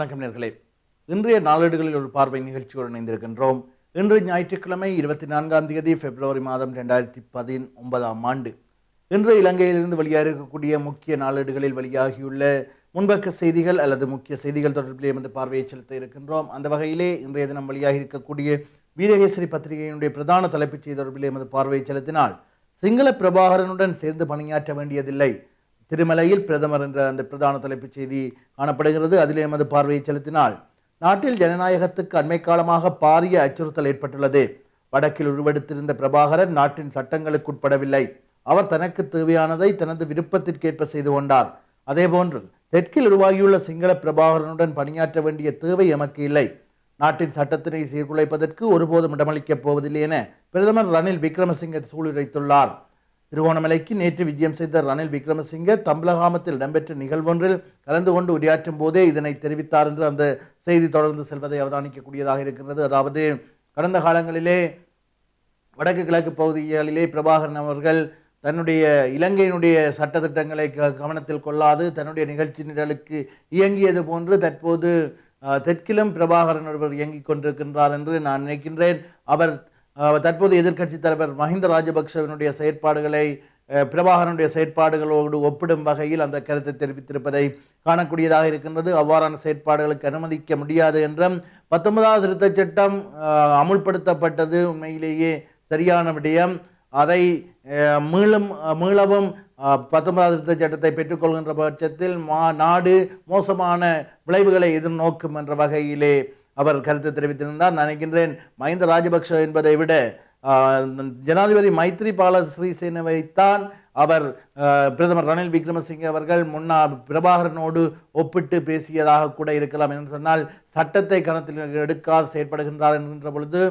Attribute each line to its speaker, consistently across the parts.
Speaker 1: வணக்கம் நேர்களே இன்றைய நாளேடுகளில் ஒரு பார்வை நிகழ்ச்சியோடு இணைந்திருக்கின்றோம் இன்று ஞாயிற்றுக்கிழமை இருபத்தி நான்காம் தேதி பிப்ரவரி மாதம் ரெண்டாயிரத்தி பதினொன்பதாம் ஆண்டு இன்று இலங்கையிலிருந்து வெளியாக இருக்கக்கூடிய முக்கிய நாளேடுகளில் வெளியாகியுள்ள முன்பக்க செய்திகள் அல்லது முக்கிய செய்திகள் தொடர்பில் எமது பார்வையை செலுத்த இருக்கின்றோம் அந்த வகையிலே இன்றைய தினம் வெளியாக இருக்கக்கூடிய வீரகேசரி பத்திரிகையினுடைய பிரதான தலைப்புச் செய்தி தொடர்பில் எமது பார்வையை செலுத்தினால் சிங்கள பிரபாகரனுடன் சேர்ந்து பணியாற்ற வேண்டியதில்லை திருமலையில் பிரதமர் என்ற அந்த பிரதான தலைப்புச் செய்தி காணப்படுகிறது அதில் எமது பார்வையை செலுத்தினால் நாட்டில் ஜனநாயகத்துக்கு அண்மை காலமாக பாரிய அச்சுறுத்தல் ஏற்பட்டுள்ளது வடக்கில் உருவெடுத்திருந்த பிரபாகரன் நாட்டின் சட்டங்களுக்கு உட்படவில்லை அவர் தனக்கு தேவையானதை தனது விருப்பத்திற்கேற்ப செய்து கொண்டார் அதேபோன்று தெற்கில் உருவாகியுள்ள சிங்கள பிரபாகரனுடன் பணியாற்ற வேண்டிய தேவை எமக்கு இல்லை நாட்டின் சட்டத்தினை சீர்குலைப்பதற்கு ஒருபோதும் இடமளிக்கப் போவதில்லை என பிரதமர் ரணில் விக்ரமசிங்க சூளுரைத்துள்ளார் திருகோணமலைக்கு நேற்று விஜயம் செய்த ரணில் விக்ரமசிங்கே தம்பலகாமத்தில் இடம்பெற்ற நிகழ்வொன்றில் கலந்து கொண்டு உரையாற்றும் போதே இதனை தெரிவித்தார் என்று அந்த செய்தி தொடர்ந்து செல்வதை அவதானிக்கக்கூடியதாக இருக்கிறது அதாவது கடந்த காலங்களிலே வடக்கு கிழக்கு பகுதிகளிலே பிரபாகரன் அவர்கள் தன்னுடைய இலங்கையினுடைய சட்டத்திட்டங்களை கவனத்தில் கொள்ளாது தன்னுடைய நிகழ்ச்சி நிரலுக்கு இயங்கியது போன்று தற்போது தெற்கிலும் பிரபாகரன் ஒருவர் இயங்கிக் கொண்டிருக்கின்றார் என்று நான் நினைக்கின்றேன் அவர் தற்போது எதிர்க்கட்சி தலைவர் மஹிந்த ராஜபக்சவினுடைய செயற்பாடுகளை பிரபாகரனுடைய செயற்பாடுகளோடு ஒப்பிடும் வகையில் அந்த கருத்தை தெரிவித்திருப்பதை காணக்கூடியதாக இருக்கின்றது அவ்வாறான செயற்பாடுகளுக்கு அனுமதிக்க முடியாது என்றும் பத்தொன்பதாவது திருத்தச் சட்டம் அமுல்படுத்தப்பட்டது உண்மையிலேயே சரியான விடயம் அதை மீளும் மீளவும் பத்தொன்பதாவது திருத்த சட்டத்தை பெற்றுக்கொள்கின்ற பட்சத்தில் மா நாடு மோசமான விளைவுகளை எதிர்நோக்கும் என்ற வகையிலே அவர் கருத்து தெரிவித்திருந்தார் நினைக்கின்றேன் மஹிந்த ராஜபக்ஷ என்பதை விட ஜனாதிபதி பால ஸ்ரீசேனவைத்தான் அவர் பிரதமர் ரணில் விக்ரமசிங்க அவர்கள் முன்னாள் பிரபாகரனோடு ஒப்பிட்டு பேசியதாக கூட இருக்கலாம் என்று சொன்னால் சட்டத்தை கணத்தில் எடுக்காது செயற்படுகின்றார் என்கின்ற பொழுது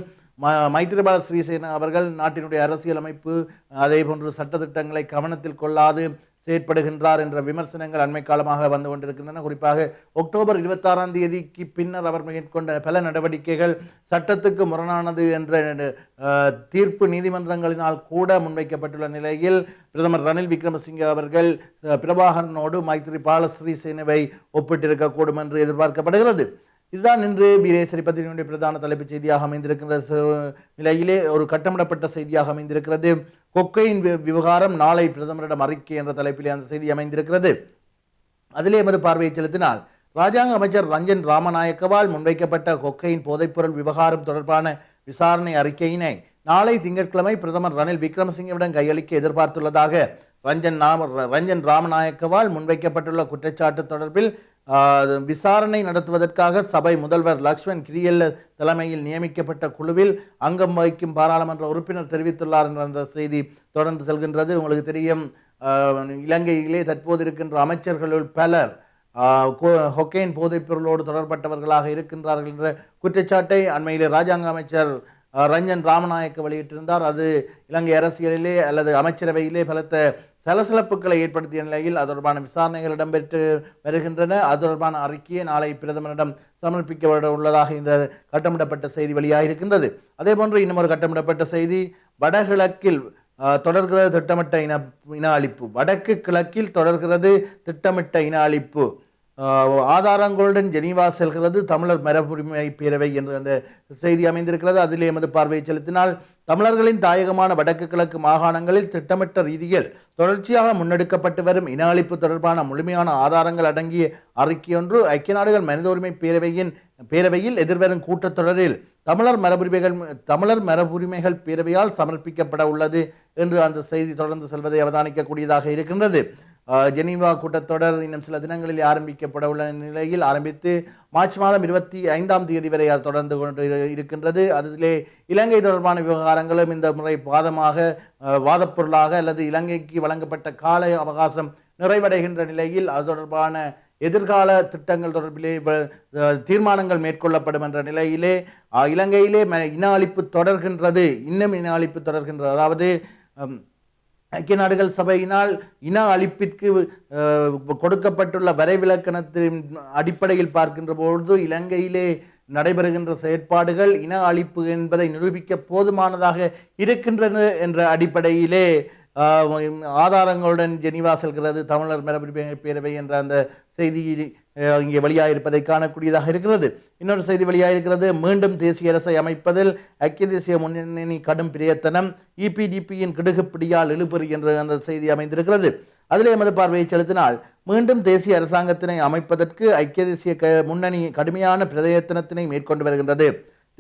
Speaker 1: ம மைத்ரிபால ஸ்ரீசேன அவர்கள் நாட்டினுடைய அரசியலமைப்பு அதே போன்று சட்டத்திட்டங்களை கவனத்தில் கொள்ளாது செயற்படுகின்றார் என்ற விமர்சனங்கள் அண்மை காலமாக வந்து கொண்டிருக்கின்றன குறிப்பாக அக்டோபர் இருபத்தாறாம் தேதிக்கு பின்னர் அவர் மேற்கொண்ட பல நடவடிக்கைகள் சட்டத்துக்கு முரணானது என்ற தீர்ப்பு நீதிமன்றங்களினால் கூட முன்வைக்கப்பட்டுள்ள நிலையில் பிரதமர் ரணில் விக்ரமசிங்கே அவர்கள் பிரபாகரனோடு மைத்திரி பால ஸ்ரீசேனவை ஒப்பிட்டிருக்கக்கூடும் என்று எதிர்பார்க்கப்படுகிறது இதுதான் இன்று வீரேசரி பத்திரிகையினுடைய பிரதான தலைப்புச் செய்தியாக அமைந்திருக்கின்ற நிலையிலே ஒரு கட்டமிடப்பட்ட செய்தியாக அமைந்திருக்கிறது கொக்கையின் விவகாரம் நாளை பிரதமரிடம் அறிக்கை என்ற தலைப்பிலே அந்த செய்தி அமைந்திருக்கிறது அதிலே எமது பார்வையை செலுத்தினால் ராஜாங்க அமைச்சர் ரஞ்சன் ராமநாயக்கவால் முன்வைக்கப்பட்ட கொக்கையின் போதைப்பொருள் விவகாரம் தொடர்பான விசாரணை அறிக்கையினை நாளை திங்கட்கிழமை பிரதமர் ரணில் விக்ரமசிங்கவிடம் கையளிக்க எதிர்பார்த்துள்ளதாக ரஞ்சன் நாம ரஞ்சன் ராமநாயக்கவால் முன்வைக்கப்பட்டுள்ள குற்றச்சாட்டு தொடர்பில் விசாரணை நடத்துவதற்காக சபை முதல்வர் லக்ஷ்மண் கிரியல்ல தலைமையில் நியமிக்கப்பட்ட குழுவில் அங்கம் வகிக்கும் பாராளுமன்ற உறுப்பினர் தெரிவித்துள்ளார் என்ற அந்த செய்தி தொடர்ந்து செல்கின்றது உங்களுக்கு தெரியும் இலங்கையிலே தற்போது இருக்கின்ற அமைச்சர்களுள் பலர் ஹொக்கேன் போதைப்பொருளோடு தொடர்பட்டவர்களாக இருக்கின்றார்கள் என்ற குற்றச்சாட்டை அண்மையிலே ராஜாங்க அமைச்சர் ரஞ்சன் ராமநாயக்க வெளியிட்டிருந்தார் அது இலங்கை அரசியலிலே அல்லது அமைச்சரவையிலே பலத்த சலசலப்புகளை ஏற்படுத்திய நிலையில் அது தொடர்பான விசாரணைகள் இடம்பெற்று வருகின்றன அது தொடர்பான அறிக்கையை நாளை பிரதமரிடம் சமர்ப்பிக்கப்பட உள்ளதாக இந்த கட்டமிடப்பட்ட செய்தி வெளியாக இருக்கின்றது அதே போன்று இன்னும் ஒரு கட்டமிடப்பட்ட செய்தி வடகிழக்கில் தொடர்கிறது திட்டமிட்ட இன இன அழிப்பு வடக்கு கிழக்கில் தொடர்கிறது திட்டமிட்ட இன அழிப்பு ஆதாரங்களுடன் ஜெனீவா செல்கிறது தமிழர் மரபுரிமை பேரவை என்ற அந்த செய்தி அமைந்திருக்கிறது அதிலே எமது பார்வையை செலுத்தினால் தமிழர்களின் தாயகமான வடக்கு கிழக்கு மாகாணங்களில் திட்டமிட்ட ரீதியில் தொடர்ச்சியாக முன்னெடுக்கப்பட்டு வரும் இன அழிப்பு தொடர்பான முழுமையான ஆதாரங்கள் அடங்கிய அறிக்கையொன்று ஐக்கிய நாடுகள் மனித உரிமை பேரவையின் பேரவையில் எதிர்வரும் கூட்டத்தொடரில் தமிழர் மரபுரிமைகள் தமிழர் மரபுரிமைகள் பேரவையால் சமர்ப்பிக்கப்பட உள்ளது என்று அந்த செய்தி தொடர்ந்து செல்வதை அவதானிக்கக்கூடியதாக இருக்கின்றது ஜெனீவா கூட்டத்தொடர் இன்னும் சில தினங்களில் ஆரம்பிக்கப்பட உள்ள நிலையில் ஆரம்பித்து மார்ச் மாதம் இருபத்தி ஐந்தாம் தேதி வரை அது தொடர்ந்து கொண்டு இருக்கின்றது அதிலே இலங்கை தொடர்பான விவகாரங்களும் இந்த முறை வாதமாக வாதப்பொருளாக அல்லது இலங்கைக்கு வழங்கப்பட்ட கால அவகாசம் நிறைவடைகின்ற நிலையில் அது தொடர்பான எதிர்கால திட்டங்கள் தொடர்பிலே தீர்மானங்கள் மேற்கொள்ளப்படும் என்ற நிலையிலே இலங்கையிலே இன அழிப்பு தொடர்கின்றது இன்னும் இன அழிப்பு தொடர்கின்றது அதாவது ஐக்கிய நாடுகள் சபையினால் இன அழிப்பிற்கு கொடுக்கப்பட்டுள்ள வரைவிலக்கணத்தின் அடிப்படையில் பார்க்கின்ற பொழுது இலங்கையிலே நடைபெறுகின்ற செயற்பாடுகள் இன அழிப்பு என்பதை நிரூபிக்க போதுமானதாக இருக்கின்றன என்ற அடிப்படையிலே ஆதாரங்களுடன் ஜெனிவா செல்கிறது தமிழர் மரபு பேரவை என்ற அந்த செய்தி இங்கே வெளியாக இருப்பதை காணக்கூடியதாக இருக்கிறது இன்னொரு செய்தி வெளியாக இருக்கிறது மீண்டும் தேசிய அரசை அமைப்பதில் ஐக்கிய தேசிய முன்னணி கடும் பிரயத்தனம் இபிடிபியின் கிடுகுப்பிடியால் இழுபறி என்ற அந்த செய்தி அமைந்திருக்கிறது அதில் எமது பார்வையை செலுத்தினால் மீண்டும் தேசிய அரசாங்கத்தினை அமைப்பதற்கு ஐக்கிய தேசிய க முன்னணி கடுமையான பிரதயத்தனத்தினை மேற்கொண்டு வருகின்றது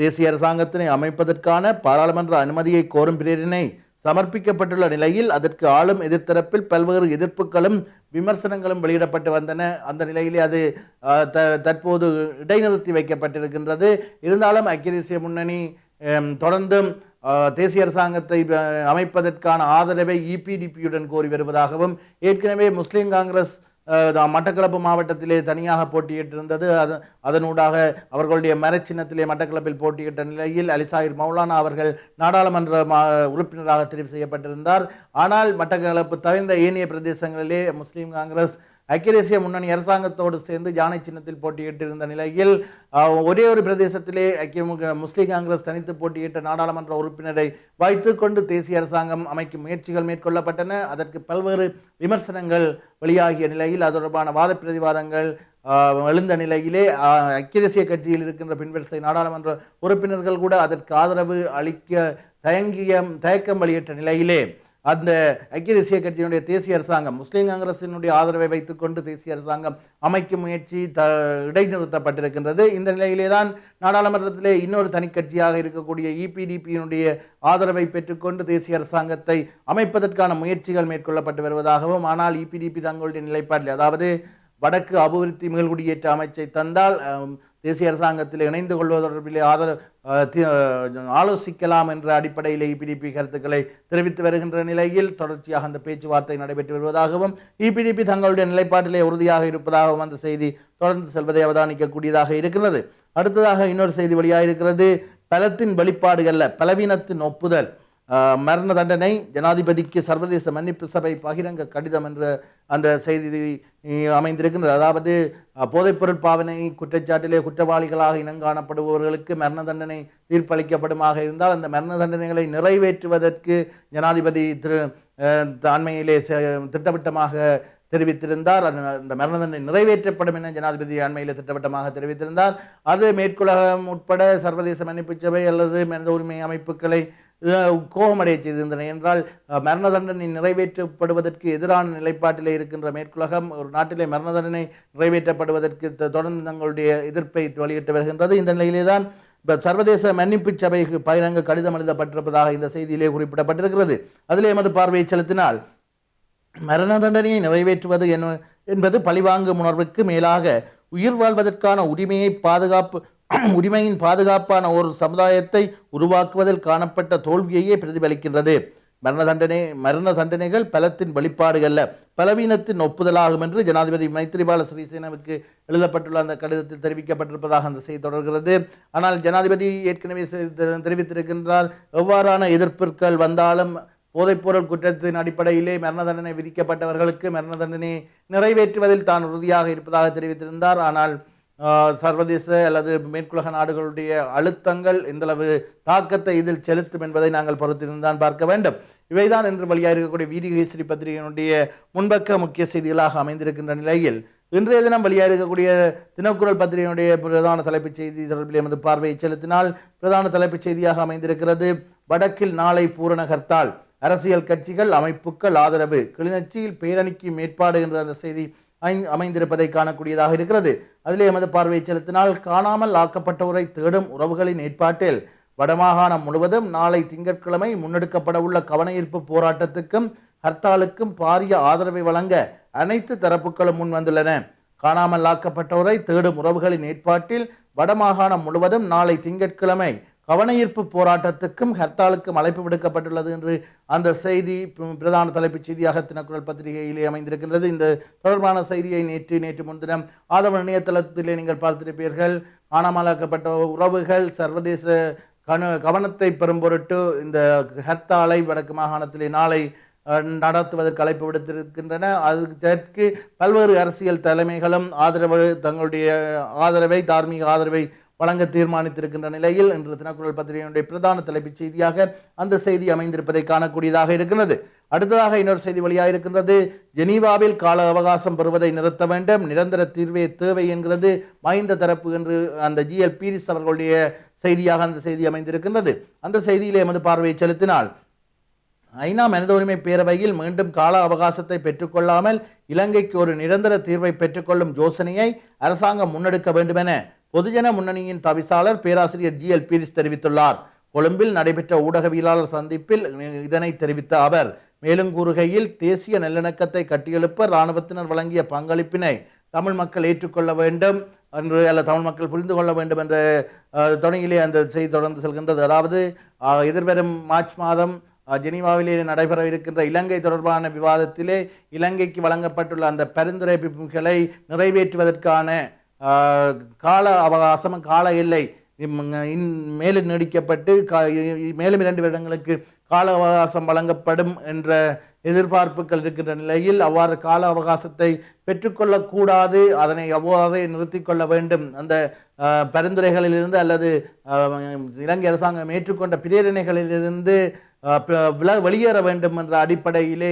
Speaker 1: தேசிய அரசாங்கத்தினை அமைப்பதற்கான பாராளுமன்ற அனுமதியை கோரும் பிரேரணை சமர்ப்பிக்கப்பட்டுள்ள நிலையில் அதற்கு ஆளும் எதிர்த்தரப்பில் பல்வேறு எதிர்ப்புகளும் விமர்சனங்களும் வெளியிடப்பட்டு வந்தன அந்த நிலையிலே அது தற்போது இடைநிறுத்தி வைக்கப்பட்டிருக்கின்றது இருந்தாலும் ஐக்கிய தேசிய முன்னணி தொடர்ந்தும் தேசிய அரசாங்கத்தை அமைப்பதற்கான ஆதரவை இபிடிபியுடன் e கோரி வருவதாகவும் ஏற்கனவே முஸ்லீம் காங்கிரஸ் மட்டக்களப்பு மாவட்டத்திலே தனியாக போட்டியிட்டிருந்தது அது அதனூடாக அவர்களுடைய மரச்சின்னத்திலே மட்டக்களப்பில் போட்டியிட்ட நிலையில் அலிசாயிர் மௌலானா அவர்கள் நாடாளுமன்ற உறுப்பினராக தெரிவு செய்யப்பட்டிருந்தார் ஆனால் மட்டக்களப்பு தவிர்ந்த ஏனைய பிரதேசங்களிலே முஸ்லீம் காங்கிரஸ் ஐக்கிய தேசிய முன்னணி அரசாங்கத்தோடு சேர்ந்து ஜானை சின்னத்தில் போட்டியிட்டு இருந்த நிலையில் ஒரே ஒரு பிரதேசத்திலே ஐக்கிய முஸ்லீம் காங்கிரஸ் தனித்து போட்டியிட்ட நாடாளுமன்ற உறுப்பினரை வைத்துக்கொண்டு தேசிய அரசாங்கம் அமைக்கும் முயற்சிகள் மேற்கொள்ளப்பட்டன அதற்கு பல்வேறு விமர்சனங்கள் வெளியாகிய நிலையில் அது தொடர்பான வாத பிரதிவாதங்கள் எழுந்த நிலையிலே ஐக்கிய தேசிய கட்சியில் இருக்கின்ற பின்வரிசை நாடாளுமன்ற உறுப்பினர்கள் கூட அதற்கு ஆதரவு அளிக்க தயங்கிய தயக்கம் வெளியிட்ட நிலையிலே அந்த ஐக்கிய தேசிய கட்சியினுடைய தேசிய அரசாங்கம் முஸ்லீம் காங்கிரசினுடைய ஆதரவை வைத்துக்கொண்டு தேசிய அரசாங்கம் அமைக்கும் முயற்சி த இடைநிறுத்தப்பட்டிருக்கின்றது இந்த நிலையிலே தான் நாடாளுமன்றத்திலே இன்னொரு தனிக்கட்சியாக இருக்கக்கூடிய இபிடிபியினுடைய e ஆதரவை பெற்றுக்கொண்டு தேசிய அரசாங்கத்தை அமைப்பதற்கான முயற்சிகள் மேற்கொள்ளப்பட்டு வருவதாகவும் ஆனால் இபிடிபி e தங்களுடைய நிலைப்பாட்டில் அதாவது வடக்கு அபிவிருத்தி மீள்குடியேற்ற அமைச்சை தந்தால் தேசிய அரசாங்கத்தில் இணைந்து கொள்வது தொடர்பிலே ஆதரவு ஆலோசிக்கலாம் என்ற அடிப்படையிலே இபிடிபி e கருத்துக்களை தெரிவித்து வருகின்ற நிலையில் தொடர்ச்சியாக அந்த பேச்சுவார்த்தை நடைபெற்று வருவதாகவும் இபிடிபி e தங்களுடைய நிலைப்பாட்டிலே உறுதியாக இருப்பதாகவும் அந்த செய்தி தொடர்ந்து செல்வதை அவதானிக்கக்கூடியதாக இருக்கிறது அடுத்ததாக இன்னொரு செய்தி வெளியாக இருக்கிறது பலத்தின் வெளிப்பாடுகளில் பலவீனத்தின் ஒப்புதல் மரண தண்டனை ஜனாதிபதிக்கு சர்வதேச மன்னிப்பு சபை பகிரங்க கடிதம் என்ற அந்த செய்தி அமைந்திருக்கின்றது அதாவது போதைப்பொருள் பாவனை குற்றச்சாட்டிலே குற்றவாளிகளாக இனங்காணப்படுபவர்களுக்கு மரண தண்டனை தீர்ப்பளிக்கப்படுமாக இருந்தால் அந்த மரண தண்டனைகளை நிறைவேற்றுவதற்கு ஜனாதிபதி திரு அண்மையிலே திட்டவட்டமாக தெரிவித்திருந்தார் அந்த மரண தண்டனை நிறைவேற்றப்படும் என ஜனாதிபதி அண்மையில் திட்டவட்டமாக தெரிவித்திருந்தார் அது மேற்குலகம் உட்பட சர்வதேச மன்னிப்பு சபை அல்லது மனித உரிமை அமைப்புகளை கோபமடைய செய்திருந்தன என்றால் மரண தண்டனை நிறைவேற்றப்படுவதற்கு எதிரான நிலைப்பாட்டில் இருக்கின்ற மேற்குலகம் ஒரு நாட்டிலே மரண தண்டனை நிறைவேற்றப்படுவதற்கு தொடர்ந்து தங்களுடைய எதிர்ப்பை வெளியிட்டு வருகின்றது இந்த நிலையிலே தான் இப்போ சர்வதேச மன்னிப்பு சபைக்கு பயிரங்கு கடிதம் எழுதப்பட்டிருப்பதாக இந்த செய்தியிலே குறிப்பிடப்பட்டிருக்கிறது அதில் எமது பார்வையை செலுத்தினால் மரண தண்டனையை நிறைவேற்றுவது என்பது பழிவாங்கும் உணர்வுக்கு மேலாக உயிர் வாழ்வதற்கான உரிமையை பாதுகாப்பு உரிமையின் பாதுகாப்பான ஒரு சமுதாயத்தை உருவாக்குவதில் காணப்பட்ட தோல்வியையே பிரதிபலிக்கின்றது மரண தண்டனை மரண தண்டனைகள் பலத்தின் அல்ல பலவீனத்தின் ஒப்புதலாகும் என்று ஜனாதிபதி மைத்ரிபால சிறிசேனவுக்கு எழுதப்பட்டுள்ள அந்த கடிதத்தில் தெரிவிக்கப்பட்டிருப்பதாக அந்த செய்தி தொடர்கிறது ஆனால் ஜனாதிபதி ஏற்கனவே தெரிவித்திருக்கின்றால் எவ்வாறான எதிர்ப்புகள் வந்தாலும் போதைப்பொருள் குற்றத்தின் அடிப்படையிலே மரண தண்டனை விதிக்கப்பட்டவர்களுக்கு மரண தண்டனை நிறைவேற்றுவதில் தான் உறுதியாக இருப்பதாக தெரிவித்திருந்தார் ஆனால் சர்வதேச அல்லது மேற்குலக நாடுகளுடைய அழுத்தங்கள் எந்தளவு தாக்கத்தை இதில் செலுத்தும் என்பதை நாங்கள் பொறுத்திருந்தான் பார்க்க வேண்டும் இவைதான் இன்று வழியாக இருக்கக்கூடிய வீடியோ பத்திரிகையினுடைய முன்பக்க முக்கிய செய்திகளாக அமைந்திருக்கின்ற நிலையில் இன்றைய தினம் வழியாக இருக்கக்கூடிய தினக்குரல் பத்திரிகையினுடைய பிரதான தலைப்புச் செய்தி தொடர்பில் எமது பார்வையை செலுத்தினால் பிரதான தலைப்புச் செய்தியாக அமைந்திருக்கிறது வடக்கில் நாளை பூரணகர்த்தால் அரசியல் கட்சிகள் அமைப்புகள் ஆதரவு கிளிநொச்சியில் பேரணிக்கு மேற்பாடு என்ற அந்த செய்தி அமைந்திருப்பதை காணக்கூடியதாக இருக்கிறது அதிலே எமது பார்வை செலுத்தினால் காணாமல் ஆக்கப்பட்டவரை தேடும் உறவுகளின் ஏற்பாட்டில் வடமாகாணம் முழுவதும் நாளை திங்கட்கிழமை முன்னெடுக்கப்பட உள்ள கவனஈர்ப்பு போராட்டத்துக்கும் ஹர்த்தாலுக்கும் பாரிய ஆதரவை வழங்க அனைத்து தரப்புகளும் முன் வந்துள்ளன காணாமல் ஆக்கப்பட்டோரை தேடும் உறவுகளின் ஏற்பாட்டில் வடமாகாணம் முழுவதும் நாளை திங்கட்கிழமை கவனயீர்ப்பு போராட்டத்துக்கும் ஹர்த்தாலுக்கும் அழைப்பு விடுக்கப்பட்டுள்ளது என்று அந்த செய்தி பிரதான தலைப்புச் செய்தியாக தினக்குரல் பத்திரிகையிலே அமைந்திருக்கின்றது இந்த தொடர்பான செய்தியை நேற்று நேற்று முன்தினம் ஆதவ இணையதளத்திலே நீங்கள் பார்த்திருப்பீர்கள் காணாமலாக்கப்பட்ட உறவுகள் சர்வதேச கனு கவனத்தை பெறும் பொருட்டு இந்த ஹர்த்தாலை வடக்கு மாகாணத்திலே நாளை நடத்துவதற்கு அழைப்பு விடுத்திருக்கின்றன அதற்கு பல்வேறு அரசியல் தலைமைகளும் ஆதரவு தங்களுடைய ஆதரவை தார்மீக ஆதரவை வழங்க தீர்மானித்திருக்கின்ற நிலையில் இன்று தினக்குரல் பத்திரிகையினுடைய பிரதான தலைப்புச் செய்தியாக அந்த செய்தி அமைந்திருப்பதை காணக்கூடியதாக இருக்கிறது அடுத்ததாக இன்னொரு செய்தி வழியாக இருக்கின்றது ஜெனீவாவில் கால அவகாசம் பெறுவதை நிறுத்த வேண்டும் நிரந்தர தீர்வே தேவை என்கிறது மைந்த தரப்பு என்று அந்த ஜிஎல் பீரிஸ் அவர்களுடைய செய்தியாக அந்த செய்தி அமைந்திருக்கின்றது அந்த செய்தியிலே எமது பார்வையை செலுத்தினால் ஐநா மனித உரிமை பேரவையில் மீண்டும் கால அவகாசத்தை பெற்றுக்கொள்ளாமல் இலங்கைக்கு ஒரு நிரந்தர தீர்வை பெற்றுக்கொள்ளும் யோசனையை அரசாங்கம் முன்னெடுக்க வேண்டுமென பொதுஜன முன்னணியின் தவிசாளர் பேராசிரியர் ஜி எல் பீரிஸ் தெரிவித்துள்ளார் கொழும்பில் நடைபெற்ற ஊடகவியலாளர் சந்திப்பில் இதனை தெரிவித்த அவர் மேலும் கூறுகையில் தேசிய நல்லிணக்கத்தை கட்டியெழுப்ப இராணுவத்தினர் வழங்கிய பங்களிப்பினை தமிழ் மக்கள் ஏற்றுக்கொள்ள வேண்டும் என்று அல்ல தமிழ் மக்கள் புரிந்து கொள்ள வேண்டும் என்ற தொடங்கிலே அந்த செய்தி தொடர்ந்து செல்கின்றது அதாவது எதிர்வரும் மார்ச் மாதம் ஜெனீவாவிலே நடைபெற இருக்கின்ற இலங்கை தொடர்பான விவாதத்திலே இலங்கைக்கு வழங்கப்பட்டுள்ள அந்த பரிந்துரைப்புகளை நிறைவேற்றுவதற்கான கால அவகாசம் கால இன் மேலும் நீடிக்கப்பட்டு மேலும் இரண்டு வருடங்களுக்கு கால அவகாசம் வழங்கப்படும் என்ற எதிர்பார்ப்புகள் இருக்கின்ற நிலையில் அவ்வாறு கால அவகாசத்தை பெற்றுக்கொள்ளக்கூடாது அதனை அவ்வாறே நிறுத்தி கொள்ள வேண்டும் அந்த பரிந்துரைகளிலிருந்து அல்லது இலங்கை அரசாங்கம் ஏற்றுக்கொண்ட பிரேரணைகளிலிருந்து வெளியேற வேண்டும் என்ற அடிப்படையிலே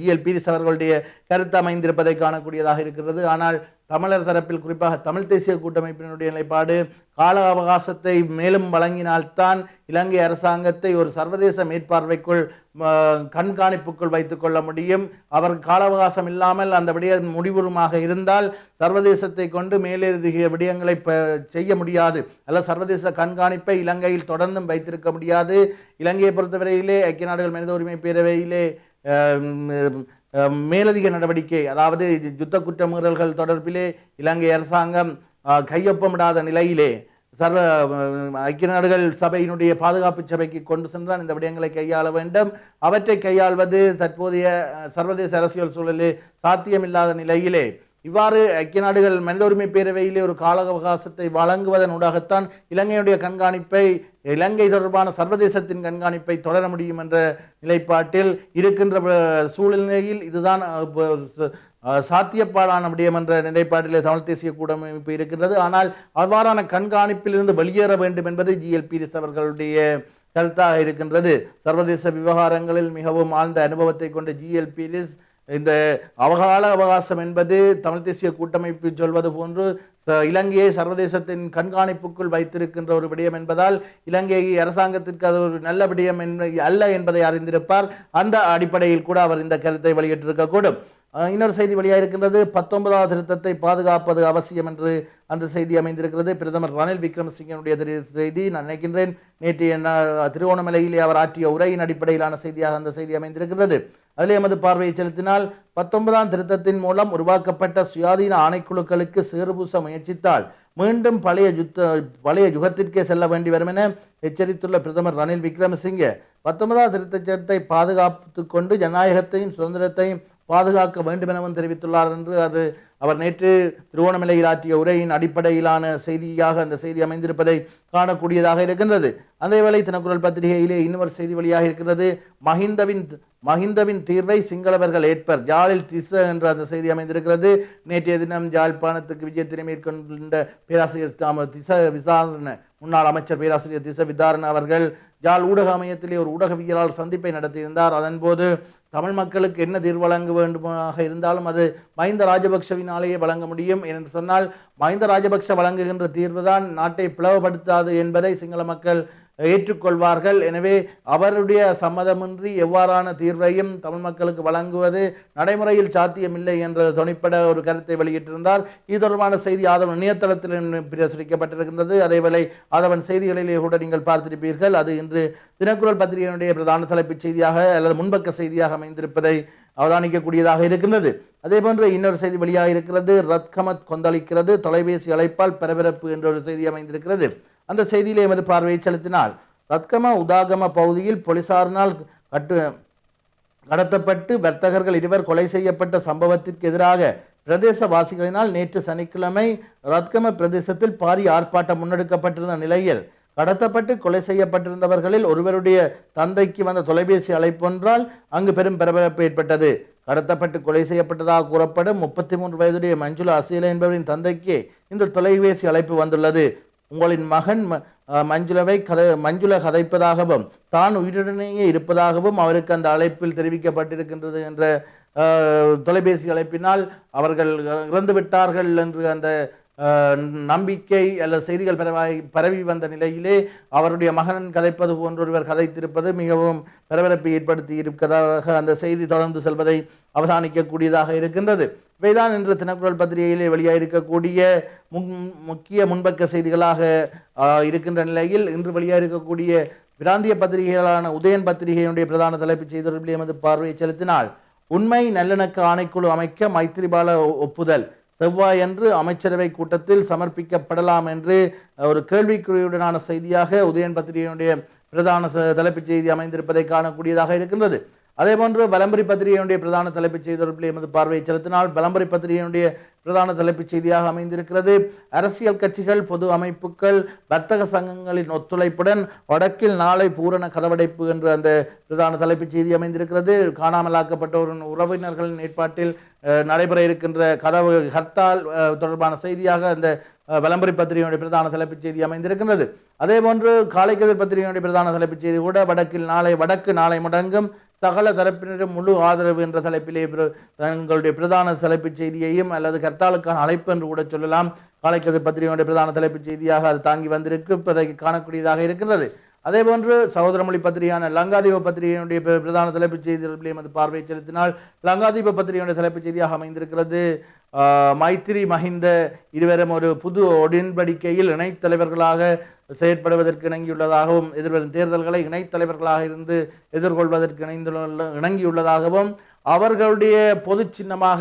Speaker 1: ஜிஎல் பீரிஸ் அவர்களுடைய கருத்து அமைந்திருப்பதை காணக்கூடியதாக இருக்கிறது ஆனால் தமிழர் தரப்பில் குறிப்பாக தமிழ் தேசிய கூட்டமைப்பினுடைய நிலைப்பாடு கால அவகாசத்தை மேலும் வழங்கினால்தான் இலங்கை அரசாங்கத்தை ஒரு சர்வதேச மேற்பார்வைக்குள் கண்காணிப்புக்குள் வைத்துக்கொள்ள முடியும் அவர் கால அவகாசம் இல்லாமல் அந்த விடயம் முடிவுறுமாக இருந்தால் சர்வதேசத்தை கொண்டு மேலெழுதிய விடயங்களை செய்ய முடியாது அல்ல சர்வதேச கண்காணிப்பை இலங்கையில் தொடர்ந்தும் வைத்திருக்க முடியாது இலங்கையை பொறுத்தவரையிலே ஐக்கிய நாடுகள் மனித உரிமை பேரவையிலே மேலதிக நடவடிக்கை அதாவது யுத்த குற்றமீறல்கள் தொடர்பிலே இலங்கை அரசாங்கம் கையொப்பமிடாத நிலையிலே சர்வ ஐக்கிய நாடுகள் சபையினுடைய பாதுகாப்பு சபைக்கு கொண்டு சென்றால் இந்த விடயங்களை கையாள வேண்டும் அவற்றை கையாள்வது தற்போதைய சர்வதேச அரசியல் சூழலில் சாத்தியமில்லாத நிலையிலே இவ்வாறு ஐக்கிய நாடுகள் மனித உரிமை பேரவையிலே ஒரு கால அவகாசத்தை ஊடாகத்தான் இலங்கையுடைய கண்காணிப்பை இலங்கை தொடர்பான சர்வதேசத்தின் கண்காணிப்பை தொடர முடியும் என்ற நிலைப்பாட்டில் இருக்கின்ற சூழ்நிலையில் இதுதான் சாத்தியப்பாடான முடியும் என்ற நிலைப்பாட்டிலே தமிழ் தேசிய கூட்டமைப்பு இருக்கின்றது ஆனால் அவ்வாறான கண்காணிப்பிலிருந்து வெளியேற வேண்டும் என்பது ஜிஎல் பீரிஸ் அவர்களுடைய கருத்தாக இருக்கின்றது சர்வதேச விவகாரங்களில் மிகவும் ஆழ்ந்த அனுபவத்தை கொண்ட ஜிஎல் பீரிஸ் இந்த அவகால அவகாசம் என்பது தமிழ் தேசிய கூட்டமைப்பு சொல்வது போன்று இலங்கையை சர்வதேசத்தின் கண்காணிப்புக்குள் வைத்திருக்கின்ற ஒரு விடயம் என்பதால் இலங்கை அரசாங்கத்திற்கு அது ஒரு நல்ல விடயம் அல்ல என்பதை அறிந்திருப்பார் அந்த அடிப்படையில் கூட அவர் இந்த கருத்தை வெளியிட்டிருக்கக்கூடும் இன்னொரு செய்தி வெளியாக இருக்கின்றது பத்தொன்பதாவது திருத்தத்தை பாதுகாப்பது அவசியம் என்று அந்த செய்தி அமைந்திருக்கிறது பிரதமர் ரணில் விக்ரமசிங்கனுடைய செய்தி நான் நினைக்கின்றேன் நேற்று திருவோணமலையிலே அவர் ஆற்றிய உரையின் அடிப்படையிலான செய்தியாக அந்த செய்தி அமைந்திருக்கிறது அதில் எமது பார்வையை செலுத்தினால் பத்தொன்பதாம் திருத்தத்தின் மூலம் உருவாக்கப்பட்ட சுயாதீன ஆணைக்குழுக்களுக்கு சீர்பூச முயற்சித்தால் மீண்டும் பழைய யுத்த பழைய யுகத்திற்கே செல்ல வேண்டி வரும் என எச்சரித்துள்ள பிரதமர் ரணில் விக்ரமசிங்கே பத்தொன்பதாம் திருத்த சட்டத்தை பாதுகாத்து கொண்டு ஜனநாயகத்தையும் சுதந்திரத்தையும் பாதுகாக்க வேண்டும் எனவும் தெரிவித்துள்ளார் என்று அது அவர் நேற்று திருவோணமலையில் ஆற்றிய உரையின் அடிப்படையிலான செய்தியாக அந்த செய்தி அமைந்திருப்பதை காணக்கூடியதாக இருக்கின்றது அதே வேளை தினக்குரல் பத்திரிகையிலே இன்னொரு செய்தி வழியாக இருக்கிறது மஹிந்தவின் மஹிந்தவின் தீர்வை சிங்களவர்கள் ஏற்பர் ஜாலில் திச என்ற அந்த செய்தி அமைந்திருக்கிறது நேற்றைய தினம் ஜாழ்ப்பாணத்துக்கு விஜயத்தினை மேற்கொண்ட பேராசிரியர் திச விசாரணை முன்னாள் அமைச்சர் பேராசிரியர் திச விதாரண அவர்கள் ஜால் ஊடக அமையத்திலே ஒரு ஊடகவியலாளர் சந்திப்பை நடத்தியிருந்தார் அதன்போது தமிழ் மக்களுக்கு என்ன தீர்வு வழங்க வேண்டுமாக இருந்தாலும் அது மஹிந்த ராஜபக்சவினாலேயே வழங்க முடியும் என்று சொன்னால் மஹிந்த ராஜபக்ச வழங்குகின்ற தீர்வு தான் நாட்டை பிளவுபடுத்தாது என்பதை சிங்கள மக்கள் ஏற்றுக்கொள்வார்கள் எனவே அவருடைய சம்மதமின்றி எவ்வாறான தீர்வையும் தமிழ் மக்களுக்கு வழங்குவது நடைமுறையில் சாத்தியமில்லை என்ற துணைப்பட ஒரு கருத்தை வெளியிட்டிருந்தார் இது தொடர்பான செய்தி ஆதவன் இணையதளத்தில் பிரசுரிக்கப்பட்டிருக்கின்றது அதேவேளை ஆதவன் செய்திகளிலே கூட நீங்கள் பார்த்திருப்பீர்கள் அது இன்று தினக்குரல் பத்திரிகையினுடைய பிரதான தலைப்புச் செய்தியாக அல்லது முன்பக்க செய்தியாக அமைந்திருப்பதை அவதானிக்கக்கூடியதாக இருக்கின்றது அதே போன்று இன்னொரு செய்தி வெளியாக இருக்கிறது ரத்கமத் கொந்தளிக்கிறது தொலைபேசி அழைப்பால் பரபரப்பு என்ற ஒரு செய்தி அமைந்திருக்கிறது அந்த செய்தியில் எமது பார்வையை செலுத்தினால் ரத்கம உதாகம பகுதியில் போலீசாரினால் கட்டு கடத்தப்பட்டு வர்த்தகர்கள் இருவர் கொலை செய்யப்பட்ட சம்பவத்திற்கு எதிராக பிரதேசவாசிகளினால் நேற்று சனிக்கிழமை ரத்கம பிரதேசத்தில் பாரிய ஆர்ப்பாட்டம் முன்னெடுக்கப்பட்டிருந்த நிலையில் கடத்தப்பட்டு கொலை செய்யப்பட்டிருந்தவர்களில் ஒருவருடைய தந்தைக்கு வந்த தொலைபேசி அழைப்பொன்றால் அங்கு பெரும் பரபரப்பு ஏற்பட்டது கடத்தப்பட்டு கொலை செய்யப்பட்டதாக கூறப்படும் முப்பத்தி மூன்று வயதுடைய மஞ்சுளா அசீல என்பவரின் தந்தைக்கு இந்த தொலைபேசி அழைப்பு வந்துள்ளது உங்களின் மகன் மஞ்சுளவை கதை மஞ்சுள கதைப்பதாகவும் தான் உயிருடனேயே இருப்பதாகவும் அவருக்கு அந்த அழைப்பில் தெரிவிக்கப்பட்டிருக்கின்றது என்ற தொலைபேசி அழைப்பினால் அவர்கள் இறந்து விட்டார்கள் என்று அந்த நம்பிக்கை அல்லது செய்திகள் பரவாய் பரவி வந்த நிலையிலே அவருடைய மகன் கதைப்பது போன்றொருவர் கதைத்திருப்பது மிகவும் பரபரப்பை ஏற்படுத்தி இருப்பதாக அந்த செய்தி தொடர்ந்து செல்வதை அவசானிக்கக்கூடியதாக இருக்கின்றது இவைதான் இன்று தினக்குரல் பத்திரிகையிலே வெளியாக இருக்கக்கூடிய முன் முக்கிய முன்பக்க செய்திகளாக இருக்கின்ற நிலையில் இன்று வெளியாக இருக்கக்கூடிய பிராந்திய பத்திரிகைகளான உதயன் பத்திரிகையினுடைய பிரதான தலைப்புச் செய்தியில் எமது பார்வையை செலுத்தினால் உண்மை நல்லிணக்க ஆணைக்குழு அமைக்க மைத்திரிபால ஒப்புதல் செவ்வாயன்று அமைச்சரவை கூட்டத்தில் சமர்ப்பிக்கப்படலாம் என்று ஒரு கேள்விக்குறியுடனான செய்தியாக உதயன் பத்திரிகையினுடைய பிரதான தலைப்புச் செய்தி அமைந்திருப்பதை காணக்கூடியதாக இருக்கின்றது அதேபோன்று விளம்பரி பத்திரிகையினுடைய பிரதான தலைப்புச் செய்தியில் எமது பார்வையை செலுத்தினால் வலம்பரி பத்திரிகையினுடைய பிரதான தலைப்புச் செய்தியாக அமைந்திருக்கிறது அரசியல் கட்சிகள் பொது அமைப்புகள் வர்த்தக சங்கங்களின் ஒத்துழைப்புடன் வடக்கில் நாளை பூரண கதவடைப்பு என்று அந்த பிரதான தலைப்புச் செய்தி அமைந்திருக்கிறது காணாமலாக்கப்பட்டோரின் உறவினர்களின் ஏற்பாட்டில் நடைபெற இருக்கின்ற கதவு ஹர்த்தால் தொடர்பான செய்தியாக அந்த விளம்பரி பத்திரிகையுடைய பிரதான தலைப்புச் செய்தி அமைந்திருக்கின்றது அதேபோன்று காலைக்கதிர் பத்திரிகையுடைய பிரதான தலைப்புச் செய்தி கூட வடக்கில் நாளை வடக்கு நாளை முடங்கும் சகல தரப்பினரும் முழு ஆதரவு என்ற தலைப்பிலே தங்களுடைய பிரதான தலைப்புச் செய்தியையும் அல்லது கர்த்தாலுக்கான அழைப்பு என்று கூட சொல்லலாம் காலைக்கதிர் பத்திரிகையுடைய பிரதான தலைப்புச் செய்தியாக அது தாங்கி வந்திருக்கு இப்போதைக்கு காணக்கூடியதாக இருக்கின்றது அதே போன்று சகோதரமொழி பத்திரிகையான லங்காதீப பத்திரிகையினுடைய பிரதான தலைப்புச் செய்திகளையும் அது பார்வை செலுத்தினால் லங்காதீப பத்திரிகையுடைய தலைப்புச் செய்தியாக அமைந்திருக்கிறது மைத்திரி மஹிந்த இருவரும் ஒரு புது உடன்படிக்கையில் இணைத் தலைவர்களாக செயற்படுவதற்கு இணங்கியுள்ளதாகவும் எதிர்வரும் தேர்தல்களை இணைத்தலைவர்களாக இருந்து எதிர்கொள்வதற்கு இணைந்துள்ள இணங்கியுள்ளதாகவும் அவர்களுடைய பொது சின்னமாக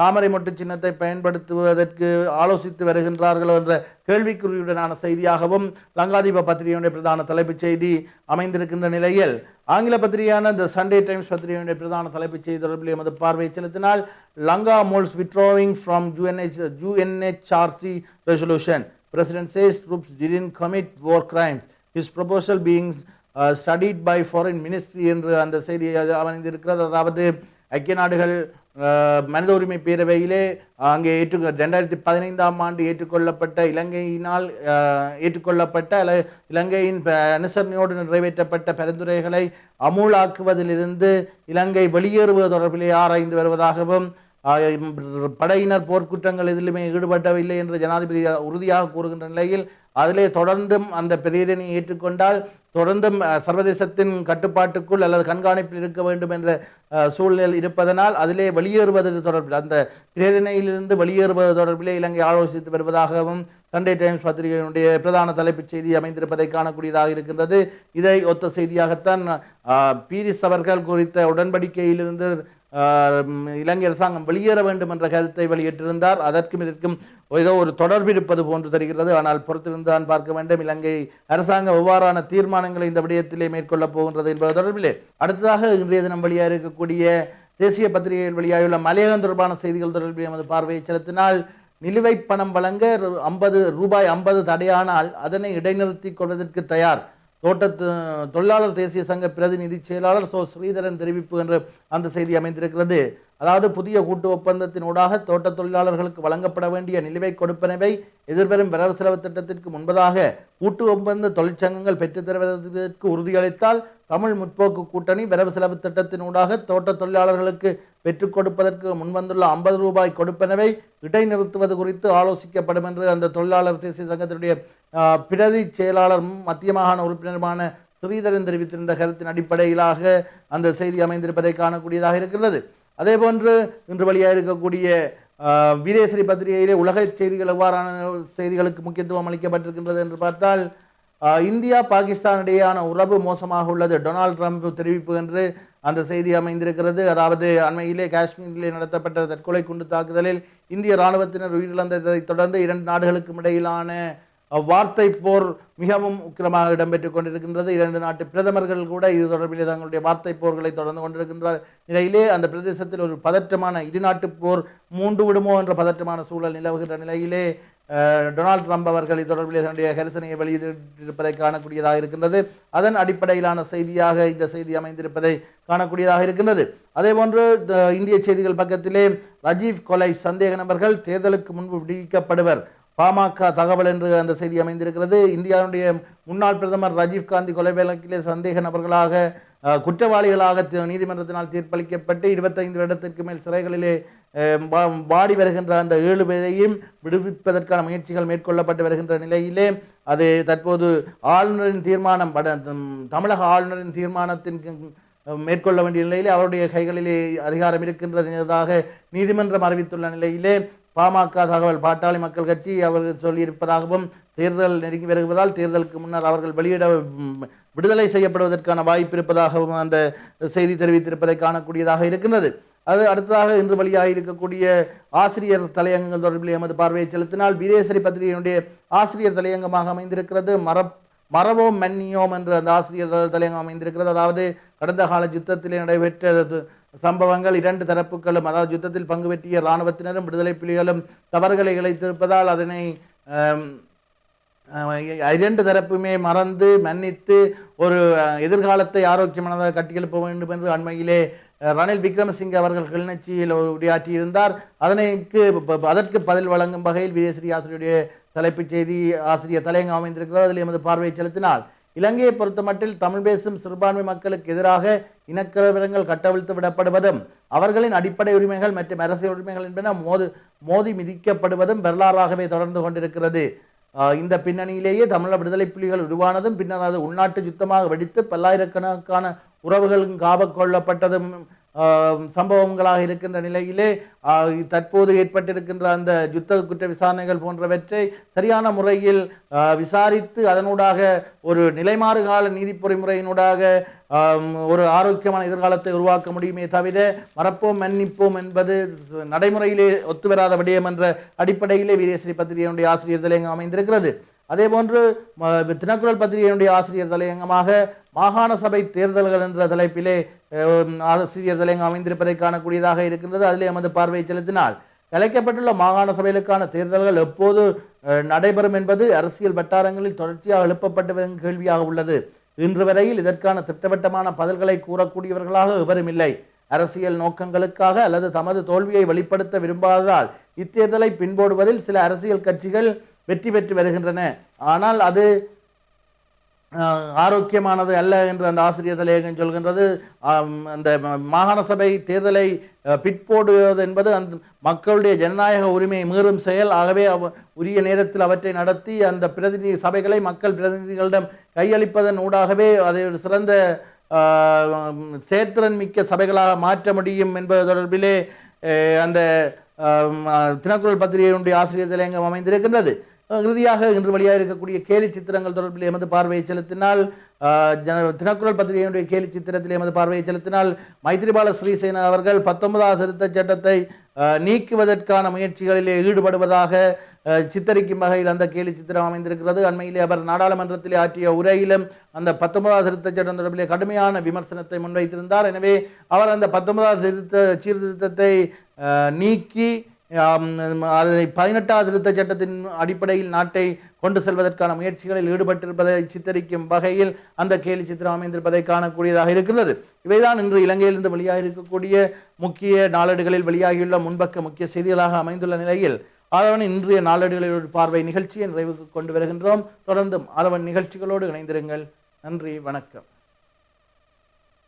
Speaker 1: தாமரை மொட்டு சின்னத்தை பயன்படுத்துவதற்கு ஆலோசித்து வருகின்றார்கள் என்ற கேள்விக்குறியுடனான செய்தியாகவும் லங்காதீப பத்திரிகையுடைய பிரதான தலைப்புச் செய்தி அமைந்திருக்கின்ற நிலையில் ஆங்கில பத்திரிகையான த சண்டே டைம்ஸ் பத்திரிகையுடைய பிரதான தலைப்புச் செய்தி தொடர்பில் எமது பார்வையை செலுத்தினால் Lanka moves withdrawing from UNH UNHRC resolution President says troops didn't commit war crimes. His proposal being studied by foreign ministry என்று அந்த செய்தி அமைந்து இருக்கிறது அதாவது ஐக்கிய நாடுகள் மனித உரிமை பேரவையிலே அங்கே ஏற்று ரெண்டாயிரத்தி பதினைந்தாம் ஆண்டு ஏற்றுக்கொள்ளப்பட்ட இலங்கையினால் ஏற்றுக்கொள்ளப்பட்ட இலங்கையின் அனுசரணையோடு நிறைவேற்றப்பட்ட பரிந்துரைகளை அமுலாக்குவதிலிருந்து இலங்கை வெளியேறுவது தொடர்பிலே ஆராய்ந்து வருவதாகவும் படையினர் போர்க்குற்றங்கள் எதிலுமே ஈடுபடவில்லை என்று ஜனாதிபதி உறுதியாக கூறுகின்ற நிலையில் அதிலே தொடர்ந்தும் அந்த பிரேரணியை ஏற்றுக்கொண்டால் தொடர்ந்தும் சர்வதேசத்தின் கட்டுப்பாட்டுக்குள் அல்லது கண்காணிப்பில் இருக்க வேண்டும் என்ற சூழ்நிலை இருப்பதனால் அதிலே வெளியேறுவது தொடர்பில் அந்த பிரேரணையிலிருந்து வெளியேறுவது தொடர்பிலே இலங்கை ஆலோசித்து வருவதாகவும் சண்டே டைம்ஸ் பத்திரிகையினுடைய பிரதான தலைப்புச் செய்தி அமைந்திருப்பதை காணக்கூடியதாக இருக்கின்றது இதை ஒத்த செய்தியாகத்தான் பீரிஸ் அவர்கள் குறித்த உடன்படிக்கையிலிருந்து இலங்கை அரசாங்கம் வெளியேற வேண்டும் என்ற கருத்தை வெளியிட்டிருந்தார் அதற்கும் இதற்கும் ஏதோ ஒரு தொடர்பு இருப்பது போன்று தெரிகிறது ஆனால் பொறுத்திருந்தான் பார்க்க வேண்டும் இலங்கை அரசாங்கம் எவ்வாறான தீர்மானங்களை இந்த விடயத்திலே மேற்கொள்ளப் போகின்றது என்பது தொடர்பிலே அடுத்ததாக இன்றைய தினம் வெளியாக இருக்கக்கூடிய தேசிய பத்திரிகைகள் வெளியாகியுள்ள மலையகம் தொடர்பான செய்திகள் தொடர்பில் எமது பார்வையை செலுத்தினால் நிலுவை பணம் வழங்க ஐம்பது ரூபாய் ஐம்பது தடையானால் அதனை இடைநிறுத்திக் கொள்வதற்கு தயார் தோட்டத்து தொழிலாளர் தேசிய சங்க பிரதிநிதி செயலாளர் சோ ஸ்ரீதரன் தெரிவிப்பு என்று அந்த செய்தி அமைந்திருக்கிறது அதாவது புதிய கூட்டு ஒப்பந்தத்தினூடாக தோட்ட தொழிலாளர்களுக்கு வழங்கப்பட வேண்டிய நிலுவை கொடுப்பனவை எதிர்வரும் வரவு செலவு திட்டத்திற்கு முன்பதாக கூட்டு ஒப்பந்த தொழிற்சங்கங்கள் பெற்றுத்தருவதற்கு உறுதியளித்தால் தமிழ் முற்போக்கு கூட்டணி வரவு செலவு திட்டத்தினூடாக தோட்ட தொழிலாளர்களுக்கு பெற்றுக் கொடுப்பதற்கு முன்வந்துள்ள ஐம்பது ரூபாய் கொடுப்பனவை இடைநிறுத்துவது குறித்து ஆலோசிக்கப்படும் என்று அந்த தொழிலாளர் தேசிய சங்கத்தினுடைய பிரதி செயலாளரும் மத்திய மாகாண உறுப்பினருமான ஸ்ரீதரன் தெரிவித்திருந்த கருத்தின் அடிப்படையிலாக அந்த செய்தி அமைந்திருப்பதை காணக்கூடியதாக இருக்கிறது அதே போன்று இன்று வழியாக இருக்கக்கூடிய வீரேஸ்வரி பத்திரிகையிலே உலக செய்திகள் எவ்வாறான செய்திகளுக்கு முக்கியத்துவம் அளிக்கப்பட்டிருக்கின்றது என்று பார்த்தால் இந்தியா பாகிஸ்தான் இடையேயான உறவு மோசமாக உள்ளது டொனால்ட் ட்ரம்ப் தெரிவிப்பு என்று அந்த செய்தி அமைந்திருக்கிறது அதாவது அண்மையிலே காஷ்மீரிலே நடத்தப்பட்ட தற்கொலை குண்டு தாக்குதலில் இந்திய இராணுவத்தினர் உயிரிழந்ததை தொடர்ந்து இரண்டு நாடுகளுக்கும் இடையிலான வார்த்தை போர் மிகவும் உக்கிரமாக இடம்பெற்றுக் கொண்டிருக்கின்றது இரண்டு நாட்டு பிரதமர்கள் கூட இது தொடர்பிலே தங்களுடைய வார்த்தை போர்களை தொடர்ந்து கொண்டிருக்கின்ற நிலையிலே அந்த பிரதேசத்தில் ஒரு பதற்றமான இருநாட்டு போர் மூண்டு விடுமோ என்ற பதற்றமான சூழல் நிலவுகின்ற நிலையிலே டொனால்ட் ட்ரம்ப் அவர்கள் இது தொடர்பிலே தன்னுடைய கரிசனையை வெளியிட்டிருப்பதை காணக்கூடியதாக இருக்கின்றது அதன் அடிப்படையிலான செய்தியாக இந்த செய்தி அமைந்திருப்பதை காணக்கூடியதாக இருக்கின்றது அதேபோன்று இந்திய செய்திகள் பக்கத்திலே ரஜீவ் கொலை சந்தேக நபர்கள் தேர்தலுக்கு முன்பு விடுவிக்கப்படுவர் பாமக தகவல் என்று அந்த செய்தி அமைந்திருக்கிறது இந்தியாவுடைய முன்னாள் பிரதமர் ராஜீவ் காந்தி கொலை வழக்கிலே சந்தேக நபர்களாக குற்றவாளிகளாக நீதிமன்றத்தினால் தீர்ப்பளிக்கப்பட்டு இருபத்தைந்து வருடத்திற்கு மேல் சிறைகளிலே வாடி வருகின்ற அந்த ஏழு பேரையும் விடுவிப்பதற்கான முயற்சிகள் மேற்கொள்ளப்பட்டு வருகின்ற நிலையிலே அது தற்போது ஆளுநரின் தீர்மானம் தமிழக ஆளுநரின் தீர்மானத்தின் மேற்கொள்ள வேண்டிய நிலையிலே அவருடைய கைகளிலே அதிகாரம் இருக்கின்றதாக நீதிமன்றம் அறிவித்துள்ள நிலையிலே பாமக தகவல் பாட்டாளி மக்கள் கட்சி அவர்கள் சொல்லியிருப்பதாகவும் தேர்தல் நெருங்கி வருவதால் தேர்தலுக்கு முன்னர் அவர்கள் வெளியிட விடுதலை செய்யப்படுவதற்கான வாய்ப்பு இருப்பதாகவும் அந்த செய்தி தெரிவித்திருப்பதை காணக்கூடியதாக இருக்கின்றது அது அடுத்ததாக இன்று வழியாக இருக்கக்கூடிய ஆசிரியர் தலையங்கங்கள் தொடர்பில் எமது பார்வையை செலுத்தினால் வீரேஸ்வரி பத்திரிகையினுடைய ஆசிரியர் தலையங்கமாக அமைந்திருக்கிறது மர மரவோ மன்னியோம் என்ற அந்த ஆசிரியர் தலையங்கம் அமைந்திருக்கிறது அதாவது கடந்த கால யுத்தத்திலே நடைபெற்ற சம்பவங்கள் இரண்டு தரப்புகளும் அதாவது யுத்தத்தில் பங்கு பெற்றிய இராணுவத்தினரும் விடுதலை புலிகளும் தவறுகளை இழைத்திருப்பதால் அதனை இரண்டு தரப்புமே மறந்து மன்னித்து ஒரு எதிர்காலத்தை ஆரோக்கியமானதாக கட்டியெழுப்ப வேண்டும் என்று அண்மையிலே ரணில் விக்ரமசிங்க அவர்கள் கிளிநொச்சியில் உரையாற்றியிருந்தார் அதனைக்கு அதற்கு பதில் வழங்கும் வகையில் விஜயஸ்ரீ ஆசிரியருடைய தலைப்புச் செய்தி ஆசிரியர் தலையங்கம் அமைந்திருக்கிறார் அதில் எமது பார்வையை செலுத்தினார் இலங்கையை பொறுத்தமட்டில் தமிழ் பேசும் சிறுபான்மை மக்களுக்கு எதிராக இனக்கலவரங்கள் கட்டவிழ்த்து விடப்படுவதும் அவர்களின் அடிப்படை உரிமைகள் மற்றும் அரசியல் உரிமைகள் என்பன மோது மோதி மிதிக்கப்படுவதும் வரலாறாகவே தொடர்ந்து கொண்டிருக்கிறது இந்த பின்னணியிலேயே தமிழர் விடுதலை புலிகள் உருவானதும் பின்னர் அது உள்நாட்டு யுத்தமாக வெடித்து பல்லாயிரக்கணக்கான உறவுகளும் காவ கொள்ளப்பட்டதும் சம்பவங்களாக இருக்கின்ற நிலையிலே தற்போது ஏற்பட்டிருக்கின்ற அந்த யுத்த குற்ற விசாரணைகள் போன்றவற்றை சரியான முறையில் விசாரித்து அதனூடாக ஒரு நிலைமாறுகால நீதி முறையினூடாக ஒரு ஆரோக்கியமான எதிர்காலத்தை உருவாக்க முடியுமே தவிர மறப்போம் மன்னிப்போம் என்பது நடைமுறையிலே ஒத்துவராத விடயம் என்ற அடிப்படையிலே வீரேஸ்வரி பத்திரிகையினுடைய ஆசிரியர் தலையங்கம் அமைந்திருக்கிறது அதேபோன்று தினக்குரல் பத்திரிகையினுடைய ஆசிரியர் தலையங்கமாக மாகாண சபை தேர்தல்கள் என்ற தலைப்பிலே ஆசிரியர் தலைங்க அமைந்திருப்பதை காணக்கூடியதாக இருக்கின்றது அதிலே எமது பார்வையை செலுத்தினால் கலைக்கப்பட்டுள்ள மாகாண சபைகளுக்கான தேர்தல்கள் எப்போது நடைபெறும் என்பது அரசியல் வட்டாரங்களில் தொடர்ச்சியாக எழுப்பப்பட்டு வரும் கேள்வியாக உள்ளது இன்று வரையில் இதற்கான திட்டவட்டமான பதில்களை கூறக்கூடியவர்களாக எவரும் இல்லை அரசியல் நோக்கங்களுக்காக அல்லது தமது தோல்வியை வெளிப்படுத்த விரும்பாததால் இத்தேர்தலை பின்போடுவதில் சில அரசியல் கட்சிகள் வெற்றி பெற்று வருகின்றன ஆனால் அது ஆரோக்கியமானது அல்ல என்று அந்த ஆசிரியர் தலையகம் சொல்கின்றது அந்த மாகாண சபை தேர்தலை பிற்போடுவது என்பது அந்த மக்களுடைய ஜனநாயக உரிமையை மீறும் செயல் ஆகவே உரிய நேரத்தில் அவற்றை நடத்தி அந்த பிரதிநிதி சபைகளை மக்கள் பிரதிநிதிகளிடம் கையளிப்பதன் ஊடாகவே அதை ஒரு சிறந்த சேத்திரன் மிக்க சபைகளாக மாற்ற முடியும் என்பது தொடர்பிலே அந்த தினக்குரல் பத்திரிகையினுடைய ஆசிரியர் தலையங்கம் அமைந்திருக்கின்றது இறுதியாக இன்று வழியாக இருக்கக்கூடிய கேலி சித்திரங்கள் தொடர்பில் எமது பார்வையை செலுத்தினால் ஜன தினக்குரல் பத்திரிகையினுடைய கேலி சித்திரத்தில் எமது பார்வையை செலுத்தினால் மைத்ரிபால ஸ்ரீசேனா அவர்கள் பத்தொன்பதாவது திருத்தச் சட்டத்தை நீக்குவதற்கான முயற்சிகளிலே ஈடுபடுவதாக சித்தரிக்கும் வகையில் அந்த கேலி சித்திரம் அமைந்திருக்கிறது அண்மையிலே அவர் நாடாளுமன்றத்தில் ஆற்றிய உரையிலும் அந்த பத்தொன்பதாவது திருத்த சட்டம் தொடர்பிலே கடுமையான விமர்சனத்தை முன்வைத்திருந்தார் எனவே அவர் அந்த பத்தொன்பதாவது திருத்த சீர்திருத்தத்தை நீக்கி அதை பதினெட்டாவது திருத்த சட்டத்தின் அடிப்படையில் நாட்டை கொண்டு செல்வதற்கான முயற்சிகளில் ஈடுபட்டிருப்பதை சித்தரிக்கும் வகையில் அந்த கேலி சித்திரம் அமைந்திருப்பதை காணக்கூடியதாக இருக்கிறது இவைதான் இன்று இலங்கையிலிருந்து வெளியாக இருக்கக்கூடிய முக்கிய நாளேடுகளில் வெளியாகியுள்ள முன்பக்க முக்கிய செய்திகளாக அமைந்துள்ள நிலையில் ஆதவன் இன்றைய நாளேடுகளில் ஒரு பார்வை நிகழ்ச்சியை நிறைவுக்கு கொண்டு வருகின்றோம் தொடர்ந்தும் ஆதவன் நிகழ்ச்சிகளோடு இணைந்திருங்கள் நன்றி வணக்கம்